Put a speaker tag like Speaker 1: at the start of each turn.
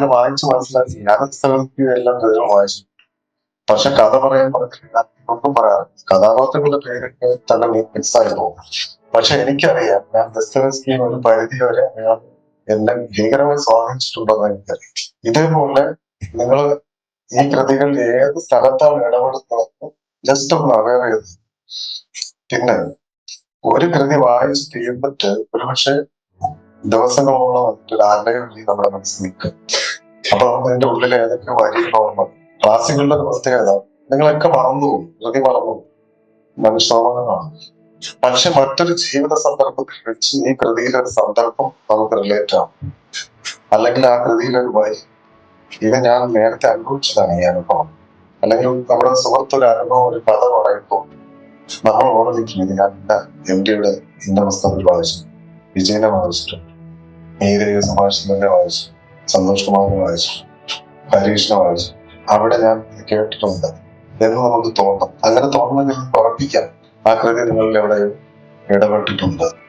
Speaker 1: അത് വായിച്ച് മനസ്സിലാക്കി. ഞാൻ സ്ഥലത്തിന് എല്ലാം കൃതികൾ വായിച്ചു. പക്ഷെ കഥ പറയാൻ ഒന്നും പറയാറ് കഥാപാത്രങ്ങളുടെ പേരൊക്കെ തന്നെ മിസ്സായി പോകും. പക്ഷെ എനിക്കറിയാം ഞാൻ ദസ്തവസ്കി ഒരു പരിധി വരെ അയാൾ എന്നെ ഭീകരമായി സ്വാധീനിച്ചിട്ടുണ്ടെന്ന് എനിക്കറിയാം. ഇതേപോലെ നിങ്ങൾ ഈ കൃതികൾ ഏത് സ്ഥലത്താണ് ഇടപെടുന്നത് ജസ്റ്റ് ഒന്ന് അവയർ ചെയ്ത് പിന്നെ ഒരു കൃതി വായിച്ച് തീർന്നിട്ട് ഒരുപക്ഷെ ദിവസങ്ങളോളം അതിന്റെ ഒരു ആഗ്രഹം നമ്മുടെ മനസ്സിൽ നിൽക്കും. അപ്പൊ അതിന്റെ ഉള്ളിൽ ഏതൊക്കെ വരികളോളം ക്ലാസിക്കുകളുടെ ഒരു പ്രത്യേകത നിങ്ങളൊക്കെ മറന്നു പോകും കൃതി മറന്നു. മനുഷ്യമാണ് പക്ഷെ മറ്റൊരു ജീവിത സന്ദർഭത്തിൽ വെച്ച് ഈ കൃതിയിലെ ഒരു സന്ദർഭം നമുക്ക് റിലേറ്റ് ആവും. അല്ലെങ്കിൽ ആ കൃതിയിലെ ഒരു വരി. ഇത് ഞാൻ നേരത്തെ അനുഭവിച്ചതാണ് ഈ അനുഭവം. അല്ലെങ്കിൽ നമ്മുടെ സുഹൃത്ത് ഒരു അനുഭവം ഒരു കഥ പറയുമ്പോൾ നമ്മൾ ഓർമ്മിക്കും ഇത് ഞാൻ എം ഡിയുടെ ഇന്ന പുസ്തകത്തിൽ വായിച്ചു വിജയനെ വായിച്ചിട്ടുണ്ട്. നീതിയെ സുഭാഷിതന്റെ വായിച്ചു സന്തോഷ് കുമാറിനെ വായിച്ചു പരീക്ഷണ വായിച്ചു അവിടെ ഞാൻ കേട്ടിട്ടുണ്ട്. എന്ന് നമുക്ക് തോന്നും. അങ്ങനെ തോന്നണമെങ്കിൽ ഉറപ്പിക്കാം. ആ കൃതി നിങ്ങളിൽ എവിടെ ഇടപെട്ടിട്ടുണ്ട്.